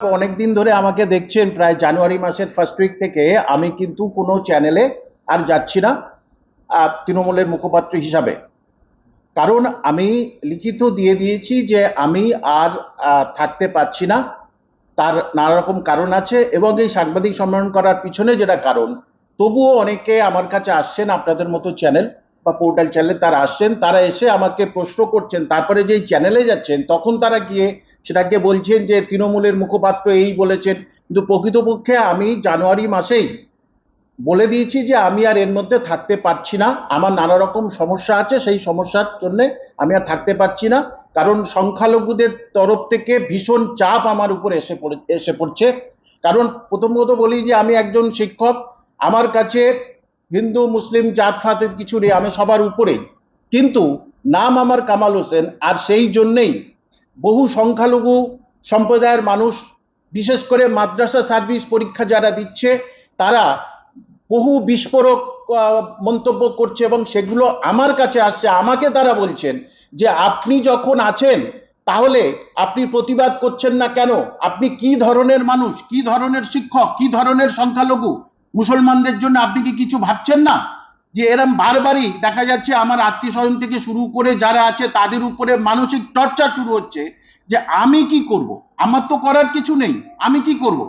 অনেক দিন ধরে আমাকে দেখছেন, প্রায় জানুয়ারি মাসের ফার্স্ট উইক থেকে। আমি কিন্তু কোনো চ্যানেলে আর যাচ্ছি না তৃণমূলের মুখপাত্র হিসাবে। কারণ আমি লিখিত দিয়ে দিয়েছি যে আমি আর থাকতে পারছি না। তার নানা রকম কারণ আছে এবং এই সাংবাদিক সম্মেলন করার পিছনে যেটা কারণ, তবুও অনেকে আমার কাছে আসছেন, আপনাদের মতো চ্যানেল বা পোর্টাল চ্যানেলে তারা আসছেন, তারা এসে আমাকে প্রশ্ন করছেন, তারপরে যেই চ্যানেলে যাচ্ছেন, তখন তারা গিয়ে সেটাকে বলছেন যে তৃণমূলের মুখপাত্র এই বলেছেন। কিন্তু প্রকৃতপক্ষে আমি জানুয়ারি মাসেই বলে দিয়েছি যে আমি আর এর মধ্যে থাকতে পারছি না। আমার নানা রকম সমস্যা আছে, সেই সমস্যার জন্য আমি আর থাকতে পারছি না। কারণ সংখ্যালঘুদের তরফ থেকে ভীষণ চাপ আমার উপর এসে পড়ে, এসে পড়ছে। কারণ প্রথমত বলি যে আমি একজন শিক্ষক, আমার কাছে হিন্দু, মুসলিম জাত ফাতের কিছু নেই, আমি সবার উপরেই। কিন্তু নাম আমার কামাল হোসেন, আর সেই জন্যেই বহু সংখ্যালঘু সম্প্রদায়ের মানুষ, বিশেষ করে মাদ্রাসা সার্ভিস পরীক্ষা যারা দিচ্ছে, তারা বহু বিস্ফোরক মন্তব্য করছে এবং সেগুলো আমার কাছে আসছে, আমাকে তারা বলছেন যে আপনি যখন আছেন, তাহলে আপনি প্রতিবাদ করছেন না কেন? আপনি কি ধরনের মানুষ? কি ধরনের শিক্ষক? কি ধরনের সংখ্যালঘু? মুসলমানদের জন্য আপনি কি কিছু ভাবছেন না? যে এরম বারবারই দেখা যাচ্ছে আমার আত্মীয় স্বজন থেকে শুরু করে যারা আছে তাদের উপরে মানসিক টর্চার শুরু হচ্ছে যে আমি কি করব? আমার তো করার কিছু নেই, আমি কি করব?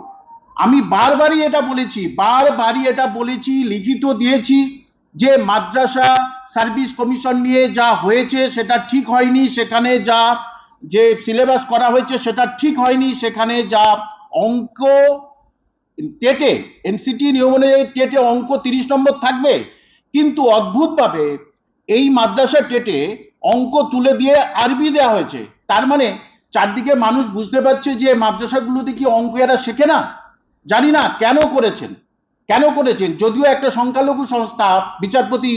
আমি বারবারই এটা বলেছি, বারবারই এটা বলেছি, লিখিত দিয়েছি যে মাদ্রাসা সার্ভিস কমিশন নিয়ে যা হয়েছে সেটা ঠিক হয়নি, সেখানে যা যে সিলেবাস করা হয়েছে সেটা ঠিক হয়নি, সেখানে যা অঙ্ক, টেটে, এনসিটি নিয়ম অনুযায়ী টেটে অঙ্ক তিরিশ নম্বর থাকবে কিন্তু অদ্ভুতভাবে এই মাদ্রাসা টেটে অঙ্ক তুলে দিয়ে আরবি দেওয়া হয়েছে। তার মানে চারদিকে মানুষ বুঝতে পারছে যে মাদ্রাসাগুলোতে কি অঙ্ক এরা শেখে না? জানি না, কেন করেছেন? কেন করেছেন? যদিও একটা সংখ্যালঘু সংস্থা, বিচারপতি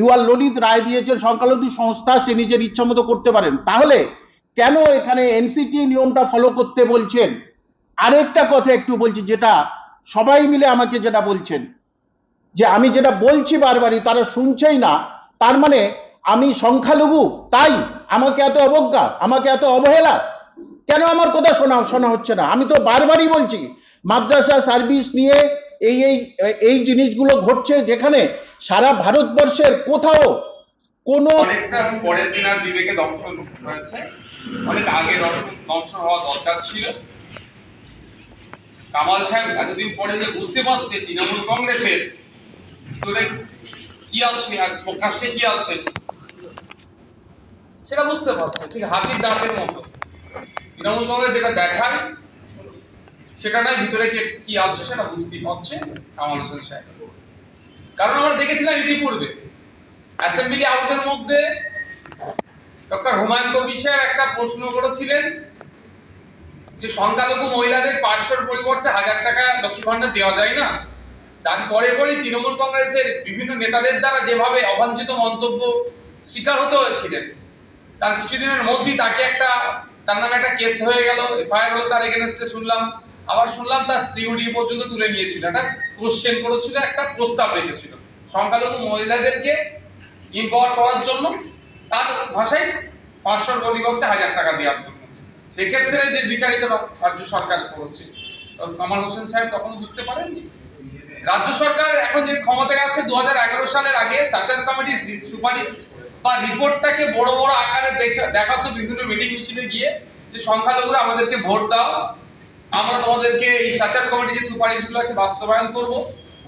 ইউয়াল ললিত রায় দিয়েছেন, সংখ্যালঘু সংস্থা সে নিজের ইচ্ছা মতো করতে পারেন। তাহলে কেন এখানে এনসিটি নিয়মটা ফলো করতে বলছেন? আরেকটা কথা একটু বলছি, যেটা সবাই মিলে আমাকে যেটা বলছেন যে আমি যেটা বলছি বারবারই, তারা শুনছেই না। তার মানে আমি সংখ্যালঘু, তাই আমাকে এত অবজ্ঞা, আমাকে এত অবহেলা। কেন আমার কথা শোনা শোনা হচ্ছে না? আমি তো বারবারই বলছি, মাদ্রাসা সার্ভিস নিয়ে এই এই এই জিনিসগুলো ঘটছে যেখানে সারা ভারতবর্ষের কোথাও কোনো কামাল সাহেব এতদিন পরে যে বুঝতে পারছে, তৃণমূল কংগ্রেসের সেটা বুঝতে পারছে, ঠিক হাতির দাঁতের মতো। তৃণমূল কংগ্রেস যেটা দেখায় ভিতরে কি আছে সেটা বুঝতেই পারছে কামাল হোসেন কারণ আমরা দেখেছিলাম ইতিপূর্বে অ্যাসেম্বলি হাউসের মধ্যে ডক্টর হুমায়ুন কবির সাহেব একটা প্রশ্ন করেছিলেন যে সংখ্যালঘু মহিলাদের পাঁচশোর পরিবর্তে হাজার টাকা লক্ষ্মী ভান্ডার দেওয়া যায় না? তার পরে পরে তৃণমূল কংগ্রেসের বিভিন্ন নেতাদের দ্বারা যেভাবে অবাঞ্ছিত মন্তব্য শিকার হতে হয়েছিলেন। তার কিছুদিনের মধ্যেই তাকে একটা, তার নামে একটা কেস হয়ে গেল, এফআইআর হলো তার এগেনস্টে শুনলাম। আবার শুনলাম তার সিউডি পর্যন্ত তুলে নিয়েছিল, একটা কোশ্চেন করেছিল, একটা প্রস্তাব রেখেছিল। সংখ্যালঘু মহিলাদেরকে ইম্পাওয়ার করার জন্য তার ভাষায় পাঁচশোর পরিবর্তে হাজার টাকা দেওয়ার জন্য। সেক্ষেত্রে যে বিচারিত রাজ্য সরকার করেছে। কামাল হোসেন সাহেব তখন বুঝতে পারেননি? রাজ্য সরকার এখন যে ক্ষমতায় আছে দু হাজার এগারো সালের আগে সাচার কমিটির সুপারিশ বা রিপোর্টটাকে বড় বড় আকারে দেখা দেখাতো বিভিন্ন মিটিং মিছিলে গিয়ে যে সংখ্যালঘুরা আমাদেরকে ভোট দাও, আমরা তোমাদেরকে এই সাচার কমিটি যে সুপারিশগুলো আছে বাস্তবায়ন করব।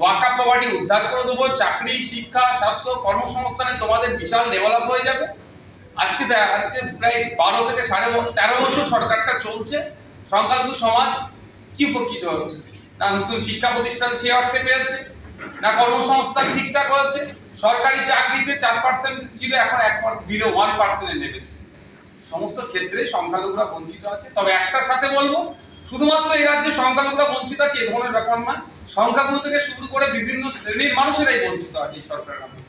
ওয়াকা প্রপার্টি উদ্ধার করে দেবো, চাকরি, শিক্ষা, স্বাস্থ্য, কর্মসংস্থানে তোমাদের বিশাল ডেভেলপ হয়ে যাবে। আজকে আজকে প্রায় বারো থেকে সাড়ে তেরো বছর সরকারটা চলছে। সংখ্যালঘু সমাজ কি উপকৃত হচ্ছে? না নতুন শিক্ষা প্রতিষ্ঠান সে অর্থে পেয়েছে, না কর্মসংস্থান ঠিকঠাক হয়েছে? সরকারি চাকরিতে চার পার্সেন্ট ছিল, এখন এক বিলো ওয়ান পার্সেন্টে নেমেছে। সমস্ত ক্ষেত্রে সংখ্যালঘুরা বঞ্চিত আছে। তবে একটার সাথে বলব, শুধুমাত্র এই রাজ্যে সংখ্যালঘুরা বঞ্চিত আছে, এ ধরনের ব্যাপার নয়। সংখ্যাগুলো থেকে শুরু করে বিভিন্ন শ্রেণির মানুষেরাই বঞ্চিত আছে এই সরকারের।